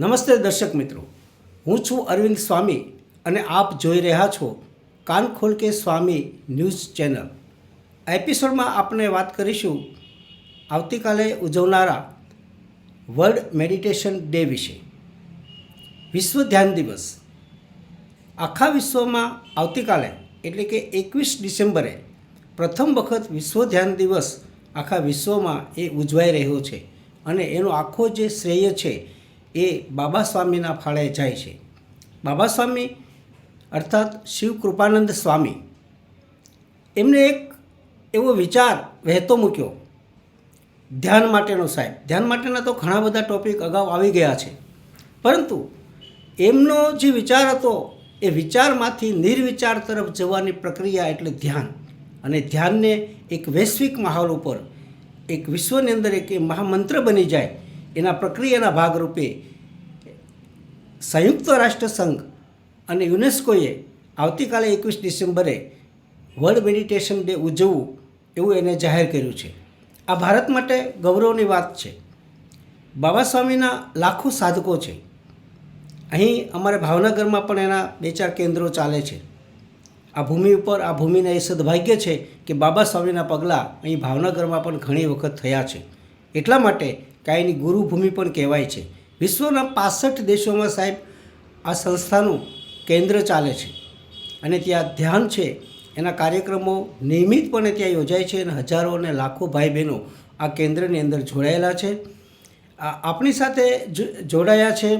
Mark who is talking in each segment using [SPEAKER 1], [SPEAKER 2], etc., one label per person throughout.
[SPEAKER 1] નમસ્તે દર્શક મિત્રો. હું છું અરવિંદ સ્વામી અને આપ જોઈ રહ્યા છો કાન ખોલ કે સ્વામી ન્યૂઝ ચેનલ. એપિસોડમાં આપણે વાત કરીશું આવતીકાલે ઉજવનારા વર્લ્ડ મેડિટેશન ડે વિશે. વિશ્વ ધ્યાન દિવસ. આખા વિશ્વમાં આવતીકાલે એટલે કે એકવીસ ડિસેમ્બરે પ્રથમ વખત વિશ્વ ધ્યાન દિવસ આખા વિશ્વમાં એ ઉજવાઈ રહ્યો છે અને એનો આખો જે શ્રેય છે એ બાબા સ્વામીના ફાળે જાય છે. બાબા સ્વામી અર્થાત શિવ કૃપાનંદ સ્વામી. એમને એક એવો વિચાર વહેતો મૂક્યો. ધ્યાન માટેનો સાહેબ. ધ્યાન માટેના તો ઘણા બધા ટોપિક અગાઉ આવી ગયા છે. પરંતુ એમનો જે વિચાર હતો, એ વિચારમાંથી નિર્વિચાર તરફ જવાની પ્રક્રિયા એટલે ધ્યાન. અને ધ્યાનને એક વૈશ્વિક માહોલ ઉપર, એક વિશ્વની અંદર એક મહામંત્ર બની જાય એના પ્રક્રિયાના ભાગરૂપે સંયુક્ત રાષ્ટ્ર સંઘ અને યુનેસ્કોએ આવતીકાલે એકવીસ ડિસેમ્બરે વર્લ્ડ મેડિટેશન ડે ઉજવવું એવું એને જાહેર કર્યું છે. આ ભારત માટે ગૌરવની વાત છે. બાબા સ્વામીના લાખો સાધકો છે. અહીં અમારે ભાવનગરમાં પણ એના બે ચાર કેન્દ્રો ચાલે છે. આ ભૂમિ ઉપર, આ ભૂમિને એ સદભાગ્ય છે કે બાબા સ્વામીના પગલાં અહીં ભાવનગરમાં પણ ઘણી વખત થયા છે. એટલા માટે કાંઈની ગુરુભૂમિ પણ કહેવાય છે. વિશ્વના પાસઠ દેશોમાં સાહેબ આ સંસ્થાનું કેન્દ્ર ચાલે છે. અને ત્યાં ધ્યાન છે એના કાર્યક્રમો નિયમિતપણે ત્યાં યોજાય છે અને હજારો અને લાખો ભાઈ બહેનો આ કેન્દ્રની અંદર જોડાયેલા છે. આ આપણી સાથે જોડાયા છે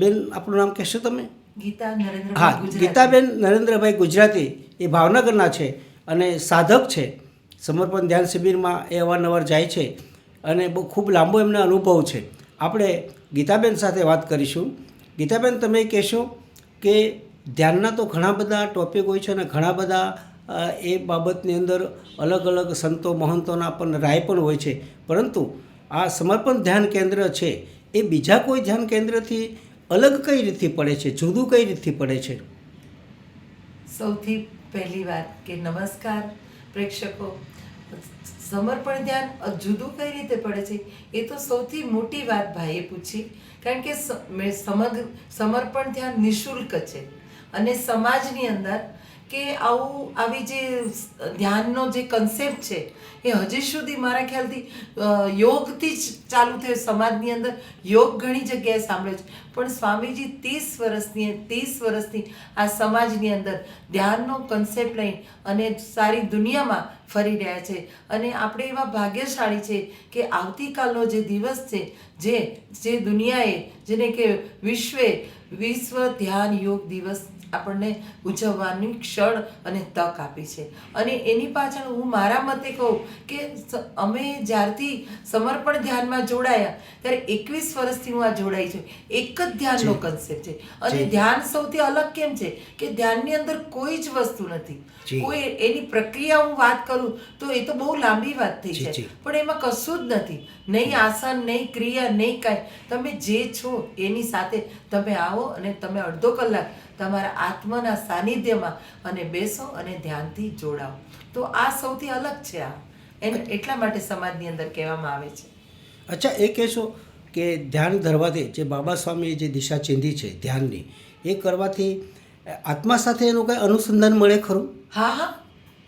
[SPEAKER 1] બેન આપણું નામ કહેશો તમે?
[SPEAKER 2] ગીતા નરેન્દ્ર
[SPEAKER 1] હા ગીતાબેન નરેન્દ્રભાઈ ગુજરાતી એ ભાવનગરના છે અને સાધક છે. સમર્પણ ધ્યાન શિબિરમાં એ અવારનવાર જાય છે. અને બહુ ખૂબ લાંબો એમનો અનુભવ છે. આપણે ગીતાબેન સાથે વાત કરીશું. ગીતાબેન, તમે કહેશો કે ધ્યાનના તો ઘણા બધા ટોપિક હોય છે અને ઘણા બધા એ બાબતની અંદર અલગ અલગ સંતો, મહંતોના પણ રાય પણ હોય છે. પરંતુ આ સમર્પણ ધ્યાન કેન્દ્ર છે, એ બીજા કોઈ ધ્યાન કેન્દ્રથી અલગ કઈ રીતથી પડે છે? જુદું કઈ રીતથી પડે છે?
[SPEAKER 2] સૌથી પહેલી વાત કે નમસ્કાર પ્રેક્ષકો. સમર્પણ ધ્યાન જુદું કઈ રીતે પડે છે? એ તો સૌથી મોટી વાત ભાઈએ પૂછી. કારણ કે સમગ્ર સમર્પણ ધ્યાન નિઃશુલ્ક છે. અને સમાજની અંદર કે આવું, આવી જે ધ્યાનનો જે કન્સેપ્ટ છે, એ હજી સુધી મારા ખ્યાલથી યોગથી જ ચાલુ થયો સમાજની અંદર. યોગ ઘણી જગ્યાએ સાંભળ્યો છે. પણ સ્વામીજી ત્રીસ વર્ષની ત્રીસ વર્ષની આ સમાજની અંદર ધ્યાનનો કન્સેપ્ટ લઈ અને સારી દુનિયામાં ફરી રહ્યા છે. અને આપણે એવા ભાગ્યશાળી છે કે આવતીકાલનો જે દિવસ છે, જે જે દુનિયાએ, જેને કે વિશ્વે, વિશ્વ ધ્યાન યોગ દિવસ આપણને ઉજવવાની ક્ષણ અને તક આપી છે. અને એની પાછળ હું મારા મતે કહું કે અમે જ્યારથી સમર્પણ ધ્યાનમાં જોડાયા ત્યારે એકવીસ વર્ષથી હું આ જોડાઈ છું. એક જ ધ્યાનનો કન્સેપ્ટ છે. અને ધ્યાન સૌથી અલગ કેમ છે? કે ધ્યાનની અંદર કોઈ જ વસ્તુ નથી. કોઈ એની પ્રક્રિયા હું વાત કરું તો એ તો બહુ લાંબી વાત થઈ છે પણ એમાં કશું જ નથી. નહીં આસન નહીં ક્રિયા નહીં કાંઈ. તમે જે છો એની સાથે તમે આવો અને તમે અડધો કલાક તમારા આત્માના સાનિધ્યમાં અને બેસો અને ધ્યાનથી જોડાઓ. તો આ સૌથી અલગ છે આ. એને એટલા માટે સમાજની અંદર કહેવામાં આવે છે.
[SPEAKER 1] અચ્છા એ કહેશો કે ધ્યાન ધરવાથી જે બાબા સ્વામીએ જે દિશા ચીંધી છે ધ્યાનની એ કરવાથી આત્મા સાથે એનું કંઈ અનુસંધાન મળે ખરું?
[SPEAKER 2] હા હા.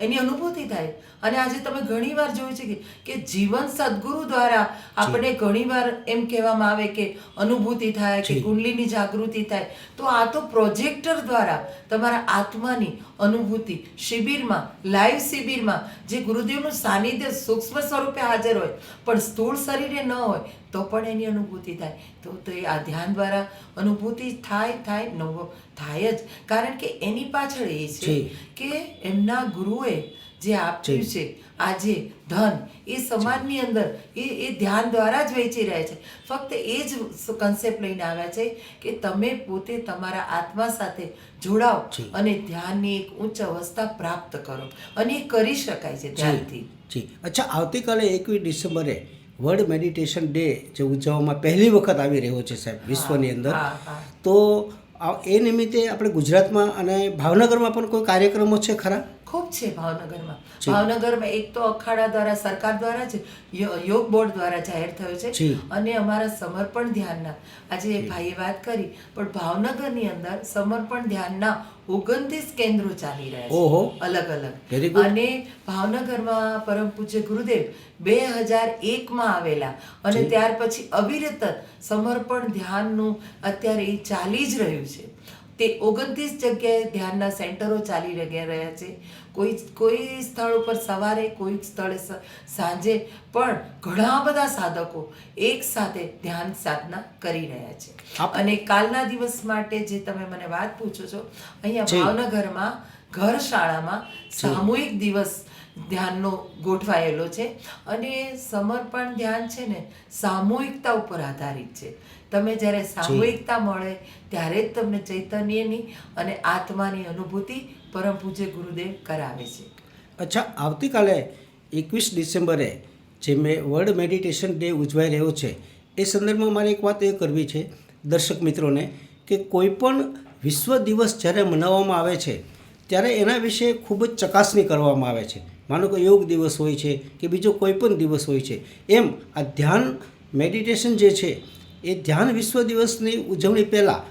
[SPEAKER 2] એની અનુભૂતિ થાય. અને આજે તમે ઘણીવાર જોયું છે કે કે જીવન સદગુરુ દ્વારા આપણે ઘણીવાર એમ કહેવામાં આવે કે અનુભૂતિ થાય કે કુંડલીની જાગૃતિ થાય. તો આ તો પ્રોજેક્ટર દ્વારા તમારા આત્માની અનુભૂતિ શિબિરમાં લાઈવ શિબિરમાં જે ગુરુદેવનું સાનિધ્ય સૂક્ષ્મ સ્વરૂપે હાજર હોય પણ સ્થૂળ શરીરે ન હોય તો પણ એની અનુભૂતિ થાય. તો તો એ આ ધ્યાન દ્વારા અનુભૂતિ થાય થાય નવો થાય જ. કારણ કે એની પાછળ એ છે કે એમના ગુરુએ જે આપ્યું છે આજે ધન એ સમાજની અંદર એ એ ધ્યાન દ્વારા જ વેચી રહ્યા છે. ફક્ત એ જ કન્સેપ્ટ લઈને આવ્યા છે કે તમે પોતે તમારા આત્મા સાથે જોડાઓ. અને ધ્યાનની એક ઉચ્ચ અવસ્થા પ્રાપ્ત કરો અને એ કરી શકાય છે ધ્યાનથી.
[SPEAKER 1] જી અચ્છા આવતીકાલે એકવીસ ડિસેમ્બરે વર્લ્ડ મેડિટેશન ડે જે ઉજવવામાં પહેલી વખત આવી રહ્યો છે સાહેબ વિશ્વની અંદર. તો આ- એ નિમિત્તે આપણે ગુજરાતમાં અને ભાવનગરમાં પણ કોઈ કાર્યક્રમો છે ખરા?
[SPEAKER 2] ખૂબ છે ભાવનગરમાં. ભાવનગરમાં એક તો અખાડા દ્વારા સરકાર દ્વારા જ યોગ બોર્ડ દ્વારા જાહેર થયો છે અને અમારા સમર્પણ ધ્યાનના. આજે ભાઈએ વાત કરી પણ ભાવનગરની અંદર સમર્પણ ધ્યાનના ઓગણત્રીસ કેન્દ્રો ચાલી રહ્યા છે. અલગ અલગ. અને ભાવનગરમાં પરમ પૂજ્ય ગુરુદેવ બે હજાર એકમાં આવેલા અને ત્યાર પછી અવિરત સમર્પણ ધ્યાનનું અત્યારે ચાલી જ રહ્યું છે. તે ઓગણત્રીસ જગ્યાએ ધ્યાનના સેન્ટરો ચાલી રહ્યા છે. કોઈ કોઈ સ્થળ ઉપર સવારે કોઈ સ્થળે સાંજે પણ ઘણા બધા સાધકો એક સાથે ધ્યાન સાધના કરી રહ્યા છે. અને કાલના દિવસ માટે જે તમે મને વાત પૂછો છો અહીંયા. ભાવનગરમાં ઘર શાળામાં સામૂહિક દિવસ ધ્યાનનો ગોઠવાયેલો છે. અને સમર્પણ ધ્યાન છે ને સામૂહિકતા ઉપર આધારિત છે. તમે જ્યારે સામૂહિકતા મળે ત્યારે જ તમને ચૈતન્યની અને આત્માની અનુભૂતિ પરમ પૂજ્ય ગુરુદેવ કરાવે છે.
[SPEAKER 1] અચ્છા આવતીકાલે એકવીસ ડિસેમ્બરે જે મેં વર્લ્ડ મેડિટેશન ડે ઉજવાઈ રહ્યો છે એ સંદર્ભમાં મારે એક વાત એ કરવી છે દર્શક મિત્રોને કે કોઈપણ વિશ્વ દિવસ જ્યારે મનાવવામાં આવે છે ત્યારે એના વિશે ખૂબ જ ચકાસણી કરવામાં આવે છે. માનો કે યોગ દિવસ હોય છે કે બીજો કોઈ પણ દિવસ હોય છે. એમ આ ધ્યાન મેડિટેશન જે છે એ ધ્યાન વિશ્વ દિવસની ઉજવણી પહેલાં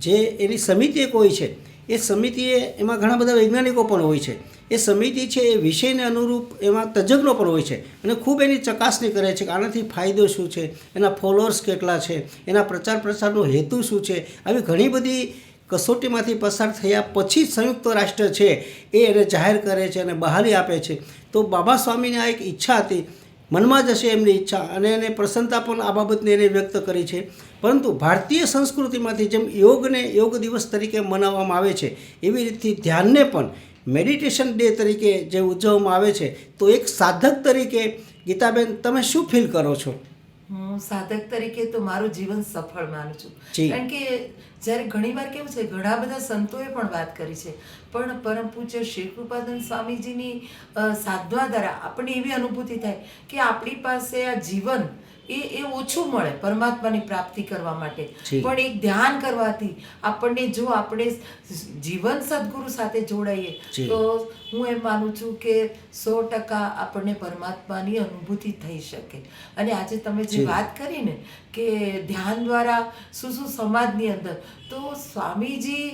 [SPEAKER 1] જે એની સમિતિ એક હોય છે, એ સમિતિએ એમાં ઘણા બધા વૈજ્ઞાનિકો પણ હોય છે. એ સમિતિ છે એ વિષયને અનુરૂપ એમાં તજજ્ઞો પણ હોય છે અને ખૂબ એની ચકાસણી કરે છે કે આનાથી ફાયદો શું છે, એના ફોલોઅર્સ કેટલા છે, એના પ્રચાર પ્રસારનો હેતુ શું છે. આવી ઘણી બધી કસોટીમાંથી પસાર થયા પછી સંયુક્ત રાષ્ટ્ર છે એ એને જાહેર કરે છે અને બહાલી આપે છે. તો બાબા સ્વામીની આ એક ઈચ્છા હતી મનમાં જ હશે એમની ઈચ્છા અને એને પ્રસન્નતા પણ આ બાબતને એને વ્યક્ત કરી છે. પરંતુ ભારતીય સંસ્કૃતિમાંથી જેમ યોગને યોગ દિવસ તરીકે મનાવવામાં આવે છે, એવી રીતથી ધ્યાનને પણ મેડિટેશન ડે તરીકે જે ઉજવવામાં આવે છે, તો એક સાધક તરીકે ગીતાબેન, તમે શું ફીલ કરો છો?
[SPEAKER 2] હું સાધક તરીકે તો મારું જીવન સફળ માનું છું. કારણ કે જ્યારે ઘણીવાર કેવું છે ઘણા બધા સંતોએ પણ વાત કરી છે. પણ પરમ પૂજ્ય શ્રી કૃપાનંદ સ્વામીજીની સાધવા દ્વારા આપણને એવી અનુભૂતિ થાય કે આપણી પાસે આ જીવન એ એ ઓછું મળે પરમાત્માની પ્રાપ્તિ કરવા માટે. પણ એક ધ્યાન કરવાથી આપણને જો આપણે જીવન સદગુરુ સાથે જોડાઈએ તો હું એમ માનું છું કે સો ટકા આપણને પરમાત્માની અનુભૂતિ થઈ શકે. અને આજે તમે જે. વાત કરી ને કે ધ્યાન દ્વારા શું શું સમાજની અંદર તો સ્વામીજી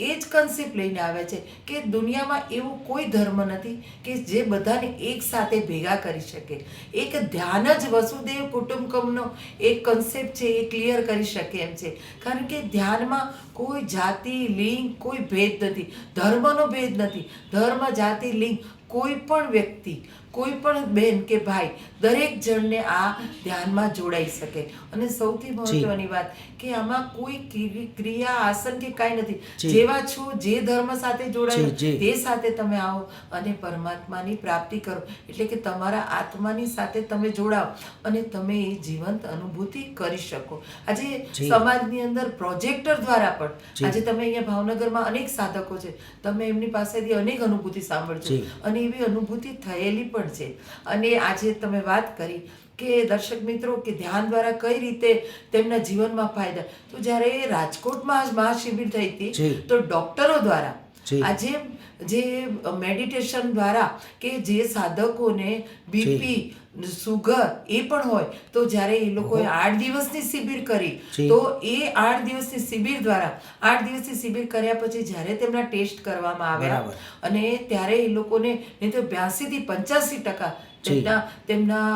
[SPEAKER 2] એ જ કન્સેપ્ટ લઈને આવે છે કે દુનિયામાં એવું કોઈ ધર્મ નથી કે જે બધાને એક સાથે ભેગા કરી શકે. એક ધ્યાન જ વસુદેવ કુટુંબકમનો એક કન્સેપ્ટ છે, એ ક્લિયર કરી શકે એમ છે. કારણ કે ધ્યાનમાં કોઈ જાતિ, લિંગ કોઈ ભેદ નથી. ધર્મનો ભેદ નથી. ધર્મ, જાતિ, લિંગ કોઈ પણ વ્યક્તિ કોઈ પણ બેન કે ભાઈ દરેક જણને આ ધ્યાનમાં જોડાઈ શકે. અને સૌથી મહત્વની વાત કે આમાં કોઈ ક્રિયા આસન કે કાંઈ નથી. જેવા છો જે ધર્મ સાથે
[SPEAKER 1] જી, જી.
[SPEAKER 2] તે સાથે તમે આવો અને પરમાત્માની પ્રાપ્તિ કરો. એટલે કે તમારા આત્માની સાથે તમે જોડાઓ અને તમે એ જીવંત અનુભૂતિ કરી શકો. આજે. સમાજની અંદર પ્રોજેક્ટર દ્વારા પણ આજે તમે અહીંયા ભાવનગરમાં અનેક સાધકો છે. તમે એમની પાસેથી અનેક અનુભૂતિ સાંભળજો. અને એવી અનુભૂતિ થયેલી પણ છે. અને આજે તમે વાત કરી કે દર્શક મિત્રો કે ધ્યાન દ્વારા કઈ રીતે તેમના જીવનમાં ફાયદા. તો જ્યારે રાજકોટમાં આજ મહાશિબિર થઈ હતી તો ડોક્ટરો દ્વારા આજે જે મેડિટેશન દ્વારા કે જે સાધકોને બીપી સુગર એ પણ હોય તો જ્યારે એ લોકોએ આઠ દિવસની શિબિર કરી તો એ આઠ દિવસની શિબિર દ્વારા આઠ દિવસની શિબિર કર્યા પછી જ્યારે તેમના ટેસ્ટ કરવામાં આવ્યા અને ત્યારે એ લોકોને નહીં તો બ્યાસી થી પંચ્યાસી ટકા. તેમના તેમના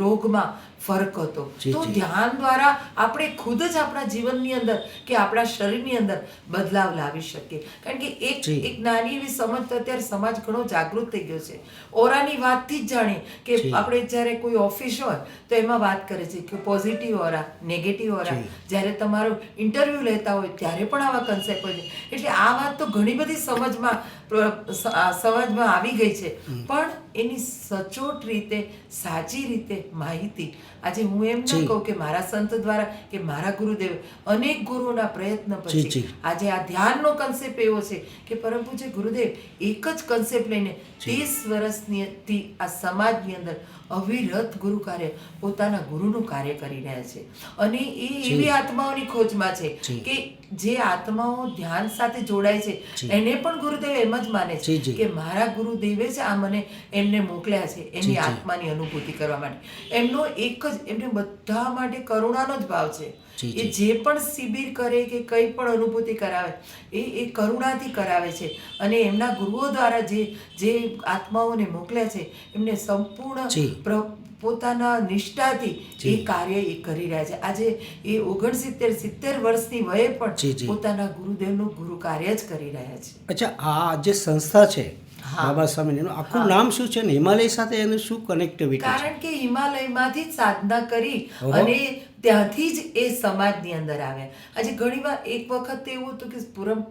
[SPEAKER 2] રોગમાં ફરક હતો. તો ધ્યાન દ્વારા આપણે ખુદ જ આપણા જીવનની અંદર કે આપણા શરીરની અંદર બદલાવ લાવી શકીએ. કારણ કે એક એક નાની એવી સમજ તો અત્યારે સમાજ ઘણો જાગૃત થઈ ગયો છે. ઓરાની વાતથી જ જાણીએ કે આપણે જ્યારે કોઈ ઓફિસ હોય તો એમાં વાત કરે છે કે પોઝિટિવ ઓરા નેગેટિવ ઓરા. જ્યારે તમારો ઇન્ટરવ્યૂ લેતા હોય ત્યારે પણ આવા કન્સેપ્ટ હોય છે. એટલે આ વાત તો ઘણી બધી સમજમાં સમજમાં આવી ગઈ છે. પણ એની સચોટ રીતે સાચી રીતે માહિતી. આજે હું એમ. ન કહું કે મારા સંત દ્વારા કે મારા ગુરુદેવ અનેક ગુરુના પ્રયત્ન પછી આજે આ ધ્યાનનો કન્સેપ્ટ એવો છે કે પરમ પૂજ્ય ગુરુદેવ એક જ કન્સેપ્ટ લઈને ત્રીસ વર્ષની આ સમાજની અંદર અવિરત ગુરુ કાર્ય પોતાના ગુરુનું કાર્ય કરી રહ્યા છે. અને એ એવી આત્માઓની ખોજમાં છે કે જે આત્માઓ ધ્યાન સાથે જોડાય છે એને પણ ગુરુદેવ એમ જ માને છે. કે મારા ગુરુદેવે જ આ મને એમને મોકલ્યા છે એની આત્માની અનુભૂતિ કરવા માટે. એમનો એક જ એમને બધા માટે કરુણાનો જ ભાવ છે. એ
[SPEAKER 1] જે.
[SPEAKER 2] પણ શિબિર કરે કે કંઈ પણ અનુભૂતિ કરાવે એ એ કરુણાથી કરાવે છે. અને એમના ગુરુઓ દ્વારા જે જે આત્માઓને મોકલ્યા છે એમને સંપૂર્ણ પોતાના નિષ્ઠાથી એ કાર્ય એ કરી રહ્યા છે. આજે એ ઓગણસિત્તેર સિત્તેર વર્ષની વયે પણ પોતાના ગુરુદેવનું ગુરુ કાર્ય જ કરી રહ્યા છે.
[SPEAKER 1] અચ્છા આ જે સંસ્થા છે. બાબા સ્વામીનું આખું નામ શું છે? ને હિમાલય સાથે એનું શું કનેક્ટિવિટી
[SPEAKER 2] કારણ કે હિમાલયમાંથી જ સાધના કરી અને ત્યાંથી જ એ સમાજની અંદર આવ્યા આજે ઘણીવાર એક વખત એવું હતું કે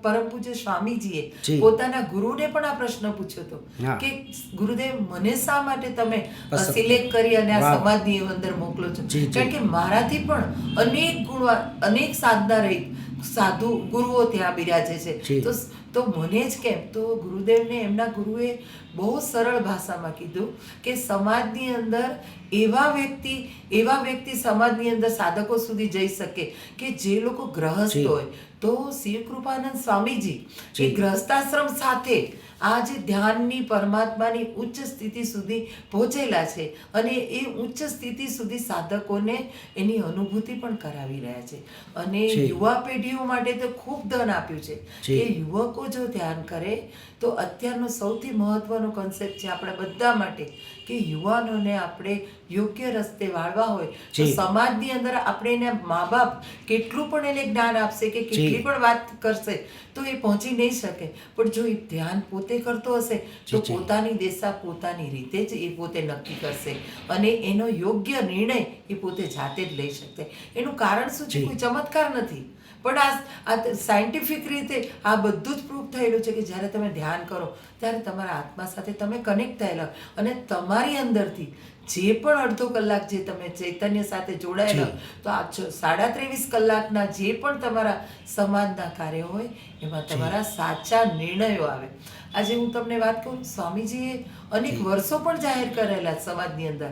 [SPEAKER 2] પરમ પૂજ્ય સ્વામીજીએ પોતાના ગુરુને પણ આ પ્રશ્ન પૂછ્યો હતો કે ગુરુદેવ મને શા માટે તમે સિલેક્ટ કરી અને આ. સમાજની અંદર મોકલો છો. કારણ કે મારાથી પણ અનેક ગુણવા અનેક સાધના રહી. સાધુ ગુરુઓ ત્યાં બિરાજે છે. તો તો મને જ કેમ? તો ગુરુદેવને એમના ગુરુએ બહુ સરળ ભાષામાં કીધું કે સમાજની અંદર એવા વ્યક્તિ એવા વ્યક્તિ સમાજની અંદર સાધકો સુધી જઈ શકે કે જે લોકો ગ્રહસ્થ હોય. તો શિવ કૃપાનંદ સ્વામીજી એ ગ્રહસ્થાશ્રમ સાથે આ જે ધ્યાનની પરમાત્માની ઉચ્ચ સ્થિતિ સુધી પહોંચેલા છે અને એ ઉચ્ચ સ્થિતિ સુધી સાધકોને એની અનુભૂતિ પણ કરાવી રહ્યા છે. અને યુવા પેઢીઓ માટે તો ખૂબ ધન આપ્યું છે. કે યુવકો જો ધ્યાન કરે તો અત્યારનો સૌથી મહત્વનો કોન્સેપ્ટ છે આપણા બધા માટે કે યુવાનોને આપણે યોગ્ય રસ્તે વાળવા હોય. તો સમાજની અંદર આપણે એના મા બાપ કેટલું પણ એને જ્ઞાન આપશે કે કેટલી પણ વાત કરશે તો એ પહોંચી નહીં શકે. પણ જો એ ધ્યાન પોતે કરતો હશે તો. પોતાની દેશા પોતાની રીતે જ એ પોતે નક્કી કરશે. અને એનો યોગ્ય નિર્ણય એ પોતે જાતે જ લઈ શકશે. એનું કારણ શું છે? કોઈ ચમત્કાર નથી. પણ આ સાયન્ટિફિક રીતે આ બધું જ પ્રૂફ થયેલું છે કે જ્યારે તમે ધ્યાન કરો ત્યારે તમારા આત્મા સાથે તમે કનેક્ટ થયેલા. અને તમારી અંદરથી જે પણ અડધો કલાક જે તમે ચૈતન્ય સાથે જોડાયેલા તો આ સાડા ત્રેવીસ કલાકના જે પણ તમારા સમાજના કાર્ય હોય એમાં તમારા સાચા નિર્ણયો આવે. આજે હું તમને વાત કહું સ્વામીજીએ અનેક વર્ષો પણ જાહેર કરેલા સમાજની અંદર.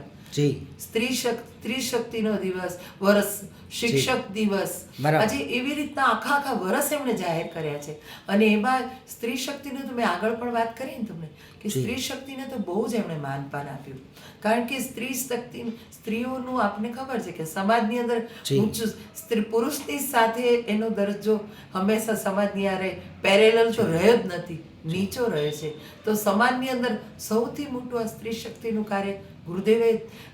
[SPEAKER 2] સ્ત્રી શક્તિ સ્ત્રી શક્તિનો દિવસ વર્ષ શિક્ષક દિવસ. આજે એવી રીતના આખા આખા વર્ષ એમણે જાહેર કર્યા છે. અને એમાં સ્ત્રી શક્તિનું તો મેં આગળ પણ વાત કરી ને તમને કે સ્ત્રી શક્તિને તો બહુ જ એમણે માનપાન આપ્યું. કારણ કે સ્ત્રી શક્તિ સ્ત્રીઓનું આપને ખબર છે કે સમાજની અંદર
[SPEAKER 1] ઉચ્ચ
[SPEAKER 2] ઊંચું સ્ત્રી પુરુષની સાથે એનો દરજ્જો હંમેશા સમાજની આરે પેરેલલ તો રહ્યો જ નથી નીચો રહે છે. તો સમાજની અંદર સૌથી મોટું આ સ્ત્રી શક્તિનું કાર્ય ગુરુદેવે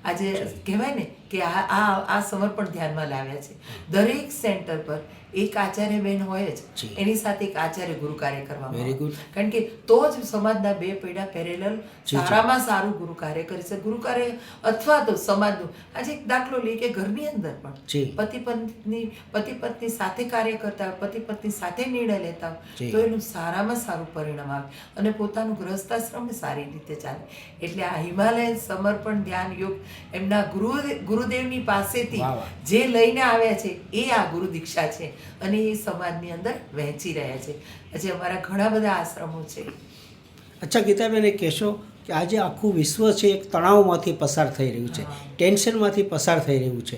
[SPEAKER 2] આજે કહેવાય ને કે આ આ આ સમર્પણ ધ્યાનમાં લાવ્યા છે. દરેક સેન્ટર પર એક આચાર્ય બેન હોય જ એની સાથે એક આચાર્ય ગુરુ કાર્ય કરવામાં વેરી
[SPEAKER 1] ગુડ
[SPEAKER 2] કારણ કે તો જ સમાજના બે પૈડા પેરેલલ સારામાં સારું ગુરુ કાર્ય કરી શકે. ગુરુ કાર્ય અથવા તો સમાજનું આજે એક દાખલો લઈએ કે ઘરની અંદર પણ પતિ પત્ની પતિ પત્ની સાથે કાર્ય કરતા પતિ પત્ની સાથે નિર્ણય લેતા તો એનું સારામાં સારું પરિણામ આવે અને પોતાનું ગ્રહસ્થાશ્રમ સારી રીતે ચાલે. એટલે આ હિમાલય સમર્પણ ધ્યાન યોગ એમના ગુરુ ગુરુ ગુરુદેવની પાસેથી. જે લઈને આવ્યા છે એ આ ગુરુ દીક્ષા છે અને એ સમાજની અંદર વહેંચી રહ્યા છે આજે અમારા ઘણા બધા આશ્રમો છે
[SPEAKER 1] અચ્છા ગીતાબેન એ કહેશો કે આજે આખું વિશ્વ છે એક તણાવમાંથી પસાર થઈ રહ્યું છે. ટેન્શનમાંથી પસાર થઈ રહ્યું છે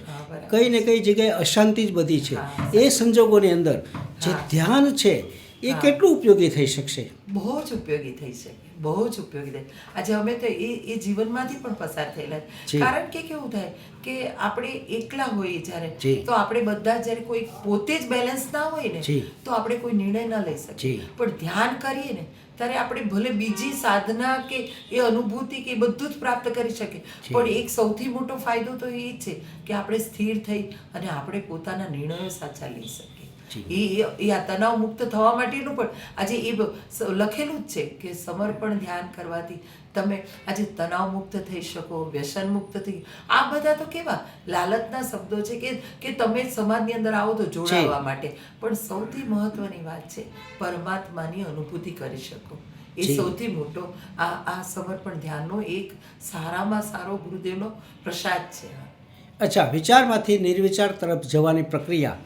[SPEAKER 1] કઈ ને કઈ જગ્યાએ અશાંતિ જ બધી છે. એ સંજોગોની અંદર જે ધ્યાન છે એ કેટલું ઉપયોગી થઈ શકશે?
[SPEAKER 2] બહુ જ ઉપયોગી થઈ શકે બહુ જ ઉપયોગી થાય. આજે અમે તો એ એ જીવનમાંથી પણ પસાર થયેલા કારણ કે કેવું થાય કે આપણે એકલા હોઈએ જ્યારે તો આપણે બધા જ્યારે કોઈ પોતે જ બેલેન્સ ના હોય ને તો આપણે કોઈ નિર્ણય ના લઈ શકીએ. પણ ધ્યાન કરીએ ને ત્યારે આપણે ભલે બીજી સાધના કે એ અનુભૂતિ કે એ બધું જ પ્રાપ્ત કરી
[SPEAKER 1] શકે
[SPEAKER 2] પણ એક સૌથી મોટો ફાયદો તો એ છે કે આપણે સ્થિર થઈ અને આપણે પોતાના નિર્ણયો સાચા લઈ શકીએ. એ એ- એ આ તણાવ મુક્ત થવા માટેનું પણ આજે એ લખેલું જ છે કે સમર્પણ ધ્યાન કરવાથી તમે આજે તણાવ મુક્ત થઈ શકો વ્યસન મુક્ત થઈ આ બધા તો કેવા? લાલચના શબ્દો છે કે કે તમે સમાજની અંદર આવો તો જોડાવા માટે. પણ સૌથી મહત્વની વાત છે પરમાત્માની અનુભૂતિ કરી શકો. એ સૌથી મોટો આ આ સમર્પણ ધ્યાનનો એક સારામાં સારો ગુરુદેવનો પ્રસાદ છે.
[SPEAKER 1] અચ્છા વિચારમાંથી નિર્વિચાર તરફ જવાની પ્રક્રિયા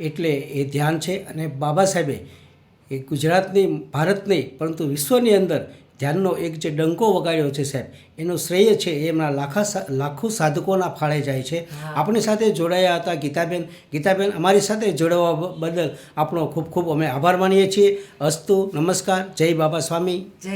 [SPEAKER 1] એટલે એ ધ્યાન છે અને બાબા સાહેબે એ ગુજરાતની ભારત નહીં પરંતુ વિશ્વની અંદર ધ્યાનનો એક જે ડંકો વગાડ્યો છે સાહેબ એનું શ્રેય છે એ એમના લાખા લાખો સાધકોના ફાળે જાય છે. આપણી સાથે જોડાયા હતા ગીતાબેન. ગીતાબેન અમારી સાથે જોડાવા બદલ આપણો ખૂબ ખૂબ અમે આભાર માનીએ છીએ. અસ્તુ નમસ્કાર. જય બાબા સ્વામી.
[SPEAKER 2] જય